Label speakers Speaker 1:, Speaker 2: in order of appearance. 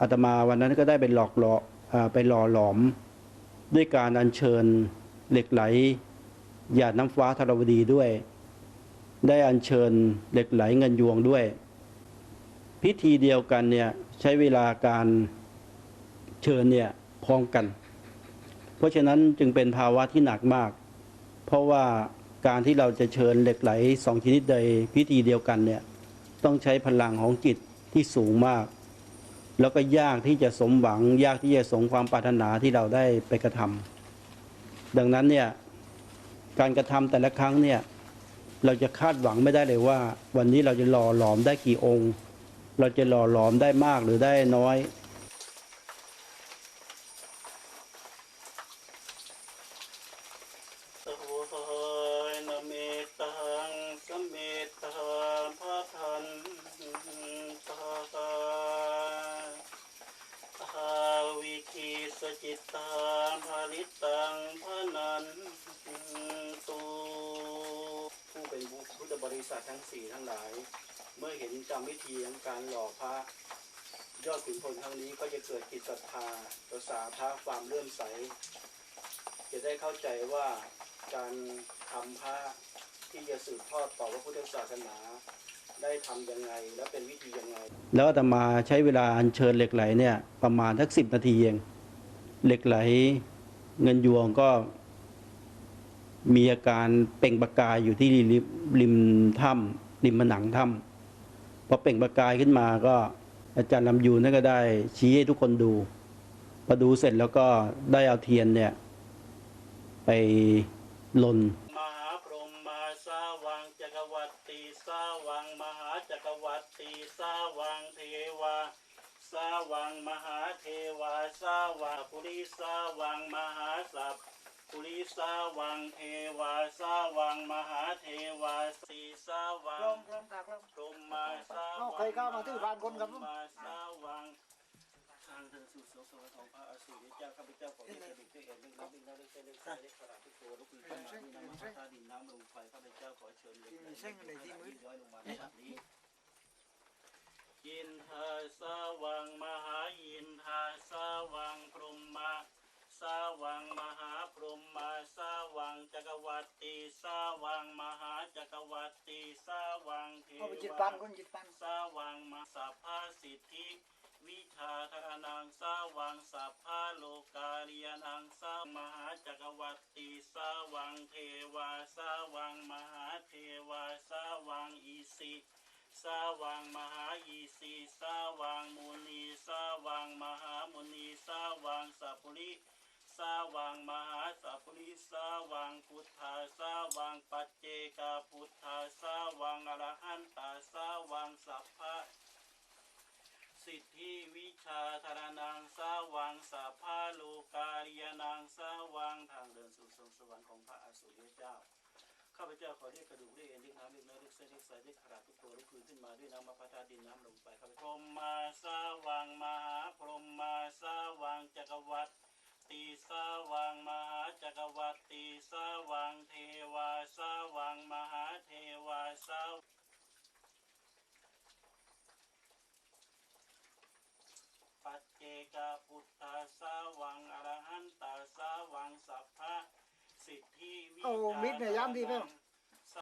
Speaker 1: อาตมาวันนั้นก็ได้ไปหลอกหลออไปหล่อหลอม ด้วยการอัญเชิญเหล็กไหลหยาดน้ำฟ้าธรวดีด้วย ได้อัญเชิญเหล็กไหลเงินยวงด้วย พิธีเดียวกันเนี่ยใช้เวลาการเชิญเนี่ยพร้อมกัน เพราะฉะนั้นจึงเป็นภาวะที่หนักมาก เพราะว่าการที่เราจะเชิญเหล็กไหลสองชนิดใดพิธีเดียวกันเนี่ยต้องใช้พลังของจิตที่สูงมาก แล้วก็ยากที่จะสมหวัง ยากที่จะสมความปรารถนาที่เราได้ไปกระทำดังนั้นเนี่ยการกระทำแต่ละครั้งเนี่ยเราจะคาดหวังไม่ได้เลยว่า วันนี้เราจะหล่อหลอมได้กี่องค์ เราจะหล่อหลอมได้มากหรือได้น้อย
Speaker 2: สโหยนะเมตังสมเมตาพระทันตาตาอาวิคีสจิตตั งภาริตังพระนันตุผู้เป็นพุทธบริษัททั้งสี่ทั้งหลาย เมื่อเห็นกรรมวิธีของการหล่อพระยอดขุนพลครั้งนี้ก็จะเกิดจิตศรัทธาประสาทาความเลื่อมใส จะได้เข้าใจว่าการทำพระที่จะสืบทอดต่อพระพุทธศาสนาได้ทำยังไงและเป็นวิธียังไง
Speaker 1: แล้วอาตมาใช้เวลาอัญเชิญเหล็กไหลเนี่ยประมาณทักสิบนาทีเองเหล็กไหล เงินยวงก็มีอาการเปล่งประกายอยู่ที่ริมถ้ำริมผนังถ้ำพอเปล่งประกายขึ้นมาก็อาจารย์ลำยูนนั่นก็ได้ ชี้ให้ทุกคนดูพอดูเสร็จแล้วก็ได้เอาเทียนเนี่ย ไปลน
Speaker 2: มหาพรหมาสาวังจักวัตติสาวังมหาจักวัตติสาวังเทวาสาวังมหาเทวาสาวังปุริสาวังมหา สัพปุริสาวังเทวาสาวังมหาเทวาสีสาวั
Speaker 3: กล
Speaker 2: ง
Speaker 3: มลมค่ะกลม
Speaker 2: พรหมมาสาวัง
Speaker 3: ใครเข้ามาที่บ้านคนครับ
Speaker 2: พหมมาสาวังทางเดินสู่สวรรค์ของพระอสุริเจ้าข้าพเจ้าขอเดชะบิดด้วยเอ็นเรื่องน้ำดึงน้ำดึงเส้นเรื่องสายเล็กขนาดทุกตัวลุกขึ้นขึ้นมาดน้ำมหาธาตุดินน้ำลมไฟข้าพเจ้าขอเชิญเลยย้อยลงมาในบัดนี้อินทาสาวังมหาอินทาสาวังพรหมมาสาวังมหาพรหมมาสาวังจักรวัตติสาวังมหาจักรวัตติสาวั งเท
Speaker 3: เอาไปจิต
Speaker 2: วา
Speaker 3: ปันคนจิตปัน
Speaker 2: สาวังมาสัพพาสิทธิวิชาธารนังสาวังสัพพาโลกาเลียนังสามหาจักรวัตติสาวังเทวาสาวังมหาเทวาสาวังอีสิสาวังมหาอีสิสาวังมุนีสาวังมหามุนีสาวังสัพพุริสาวังมหาสัพพุริสาวังพุทธาสาวังปัจเจกพุทธาสาวังอรหันตาสาวังสัพพะ สิทธิวิชาธารนังสาวังสัพพาโลกาเรียนังสาวังทางเดินสู่สวงสวรรค์ของพระอสุริยเจ้า ข้าพเจ้าขอเรียกกระดูกเรียกเอ็นเรียกน้ำเรียกเนื้อเรียกเส้นเรียกสายเรียกขราดทุกตัวลุกคืนขึ้นมาด้วยน้ำมาพระธาดินน้ำลงไปข้าพเจ้าพรหมมาสาวังมหาพรหมมาสาวังจักรวรรติสาวังมหาจักรวรรติสาวังเทวาสาวังมหาเทวาสา ปัจเจกพุทธาสาวังอรหันตาสาวังสัพพะสิทธิวิ
Speaker 3: เอา มิดเนี่ยย้ำดีไหม
Speaker 2: จาร